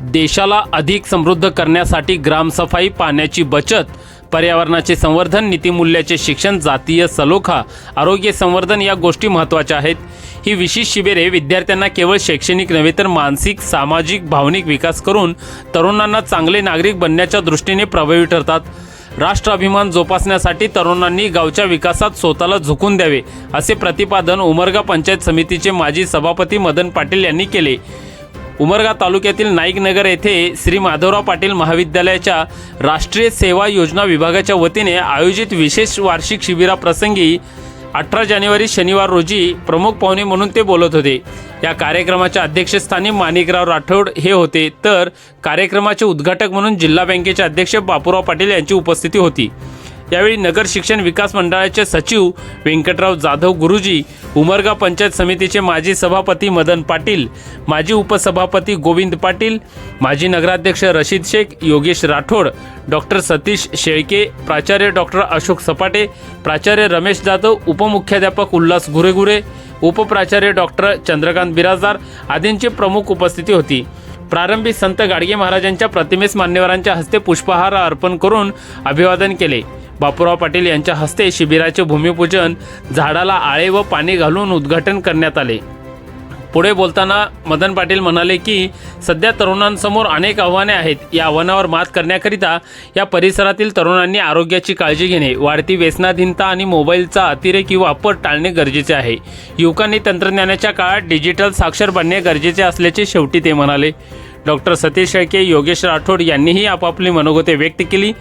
देशाला अधिक समृद्ध करण्यासाठी ग्रामसफाई पाण्याची बचत पर्यावरणाचे संवर्धन नीतिमूल्याचे शिक्षण जातीय सलोखा आरोग्य संवर्धन या गोष्टी महत्त्वाच्या आहेत. ही विशेष शिबिरे विद्यार्थ्यांना केवळ शैक्षणिक नव्हे तर मानसिक सामाजिक भावनिक विकास करून तरुणांना चांगले नागरिक बनण्याच्या दृष्टीने प्रभावी ठरतात. राष्ट्र अभिमान जोपासण्यासाठी तरुणांनी गावच्या विकासात स्वतःला झुकून द्यावे असे प्रतिपादन उमरगा पंचायत समितीचे माजी सभापती मदन पाटील यांनी केले. उमरगा तालुक्यातील नाईकनगर येथे श्री माधवराव पाटील महाविद्यालयाच्या राष्ट्रीय सेवा योजना विभागाच्या वतीने आयोजित विशेष वार्षिक शिबिराप्रसंगी अठरा जानेवारी शनिवार रोजी प्रमुख पाहुणे म्हणून ते बोलत होते. या कार्यक्रमाच्या अध्यक्षस्थानी माणिकराव राठोड हे होते. तर कार्यक्रमाचे उद्घाटक म्हणून जिल्हा बँकेचे अध्यक्ष बापूराव पाटील यांची उपस्थिती होती. यावेळी नगर शिक्षण विकास मंडळाचे सचिव व्यंकटराव जाधव गुरुजी उमरगा पंचायत समितीचे माजी सभापती मदन पाटील माजी उपसभापती गोविंद पाटील माजी नगराध्यक्ष रशीद शेख योगेश राठोड डॉक्टर सतीश शेळके प्राचार्य डॉक्टर अशोक सपाटे प्राचार्य रमेश जाधव उपमुख्याध्यापक उल्हास गुरेगुरे उपप्राचार्य डॉक्टर चंद्रकांत बिराजदार आदींची प्रमुख उपस्थिती होती. प्रारंभी संत गाडगे महाराजांच्या प्रतिमेस मान्यवरांच्या हस्ते पुष्पहार अर्पण करून अभिवादन केले. बापूराव पाटील यांच्या हस्ते शिबिराचे भूमिपूजन झाडाला आळे व पाणी घालून उद्घाटन करण्यात आले. पुढे बोलताना मदन पाटील म्हणाले की सध्या तरुणांसमोर अनेक आव्हाने आहेत. या आव्हानावर मात करण्याकरिता या परिसरातील तरुणांनी आरोग्याची काळजी घेणे वाढती व्यसनाधीनता आणि मोबाईलचा अतिरेकी वापर टाळणे गरजेचे आहे. युवकांनी तंत्रज्ञानाच्या काळात डिजिटल साक्षर बनणे गरजेचे असल्याचे शेवटी ते म्हणाले. डॉक्टर सतीश शेळके योगेश राठोड यांनीही आपापली मनोगते व्यक्त केली.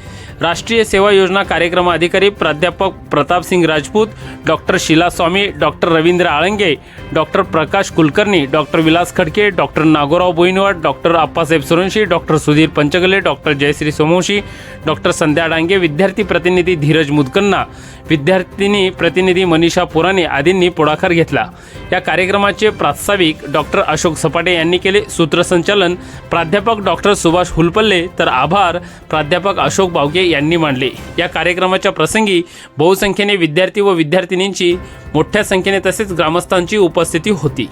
राष्ट्रीय सेवा योजना कार्यक्रम अधिकारी प्राध्यापक Pratapsingh Rajput doctor Shila Swami doctor Ravindra Alange doctor Prakash Kulkarni doctor Vilas Khadke doctor Nagorao Boinwad doctor Appasaheb Suranshi doctor Sudhir Panchagale doctor Jayashri Somvashi doctor Sandhya Dange विद्यार्थी प्रतिनिधी धीरज मुदकन्ना विद्यार्थिनी प्रतिनिधी मनीषा पुराणे आदींनी पुढाकार घेतला. या कार्यक्रमाचे प्रास्ताविक डॉक्टर अशोक सपाटे यांनी केले. सूत्रसंचालन प्राध्यापक डॉक्टर सुभाष हुलपल्ले. तर आभार प्राध्यापक अशोक बावगे यांनी मांडले. या कार्यक्रमाच्या प्रसंगी बहुसंख्येने विद्यार्थी व विद्यार्थिनींची मोठ्या संख्येने तसेच ग्रामस्थांची उपस्थिती होती.